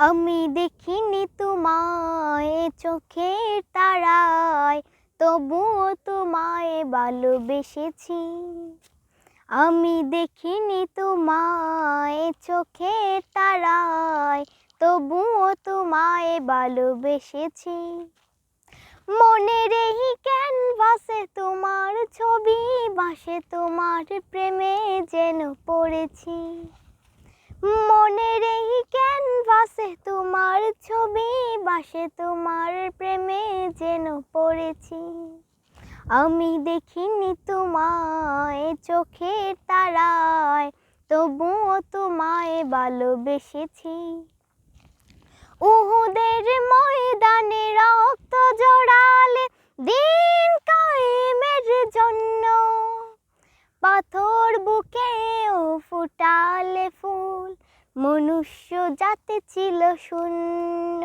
আমি দেখিনি তোমায় চোখের তারায়, তবুও তোমায় ভালোবেসেছি। আমি দেখিনি তোমায় চোখের তারায়, তবুও তোমায় ভালোবেসেছি। মনের এই ক্যানভাসে তোমার ছবি, বাসে তোমার প্রেমে যেন পড়েছি। মনের এই ক্যানভাসে তোমার ছবি, বাসে তোমার প্রেমে যেন পড়েছি। আমি দেখিনি তোমায় চোখের তারায়, তবুও তোমায় ভালোবেসেছি। উহুদের ময়দানে রক্ত জড়ালে দিন কায়েমের জন্য, পাথর বুকেও ফুটালে ফুল মনুষ্য জাতি ছিল শূন্য।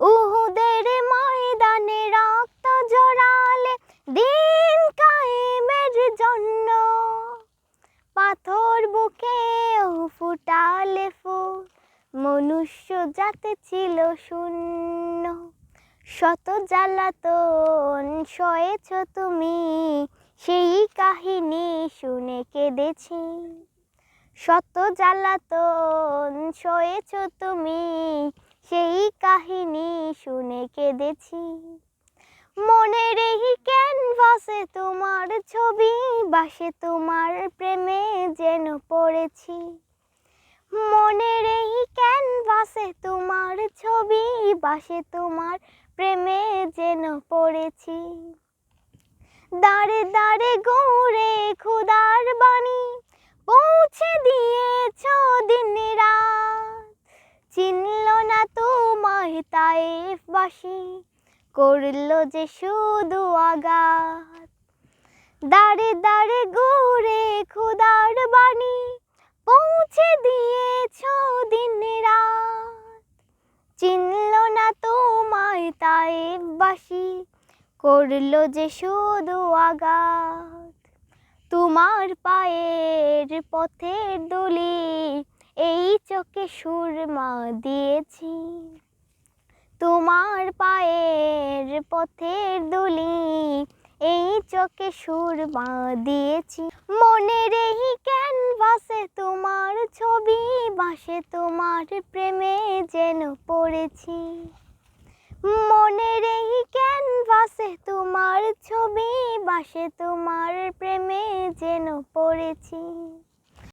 উহুদের ময়দানে রক্ত জড়ালে দিন কায়েমের জন্য। পাথর বুকেও ফুটালে ফুল, মনুষ্য জাতি ছিল শূন্য। শত জ্বালাতন সয়েছ তুমি, সেই কাহিনী শুনে কেঁদেছি। শত জ্বালাতন সয়েছ তুমি, সেই কাহিনী শুনে কেঁদেছি। মনের এই ক্যানভাসে তোমার ছবি, বাসে তোমার প্রেমে যেন পড়েছি। মনের এই ক্যানভাসে তোমার ছবি, বাসে তোমার প্রেমে যেন পড়েছি। দাঁড়ে দাঁড়ে গৌরে খুদার বাণী পৌঁছে দিয়েছ দিন রাত। চিনল না তোমায় তাইফবাসী করল যে শুধু আঘাত। দাঁড়ে দাঁড়ে গৌরে খুদার বাণী, পৌঁছে দিয়েছ দিন রাত। চিনল না তোমায় তাইফবাসী করল যে শুধু আঘাত। তোমার পায়ের পথের দলি, এই চোখে সুরমা দিয়েছি। তোমার পায়ের পথের দুলি, এই চোখে সুরমা দিয়েছি। মনের এই ক্যানভাসে তোমার ছবি বাসে তোমার প্রেমে যেন পড়েছি। মনের এই ক্যানভাসে তোমার ছবি বাসে তোমার প্রেমে যেন পড়েছি।